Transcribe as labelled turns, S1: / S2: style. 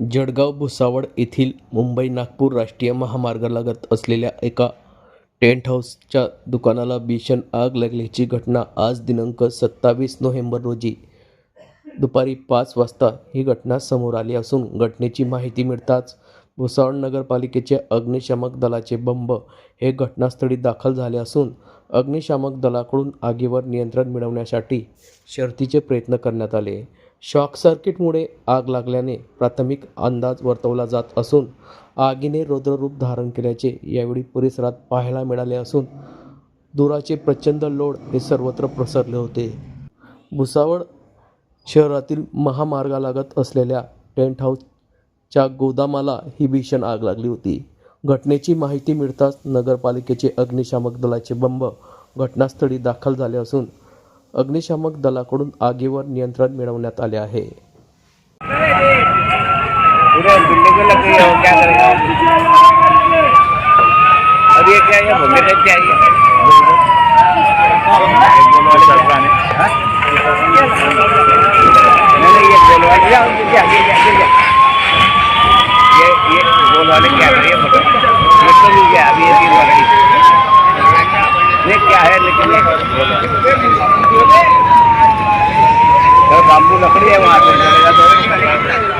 S1: जळगाव भुसावळ येथील मुंबई नागपूर राष्ट्रीय महामार्गालगत असलेल्या एका टेंट हाऊसच्या दुकानाला भीषण आग लागल्याची घटना आज दिनांक सत्तावीस नोव्हेंबर रोजी दुपारी पाच वाजता ही घटना समोर आली असून घटनेची माहिती मिळताच भुसावळ नगरपालिकेचे अग्निशामक दलाचे बंब हे घटनास्थळी दाखल झाले असून अग्निशामक दलाकडून आगीवर नियंत्रण मिळवण्यासाठी शर्थीचे प्रयत्न करण्यात आले. शॉक सर्किटमुळे आग लागल्याने प्राथमिक अंदाज वर्तवला जात असून आगीने रौद्ररूप धारण केल्याचे यावेळी परिसरात पाहायला मिळाले असून धुराचे प्रचंड लोड हे सर्वत्र पसरले होते. भुसावळ शहरातील महामार्गालागत असलेल्या टेंट हाऊसच्या गोदामाला ही भीषण आग लागली होती. घटनेची माहिती मिळताच नगरपालिकेचे अग्निशामक दलाचे बंब घटनास्थळी दाखल झाले असून अग्निशामक दलाकडून आगीवर नियंत्रण मिळवण्यात आले आहे
S2: पूरे है क्या ये बाम्बू लकड़ी है वहाँ पे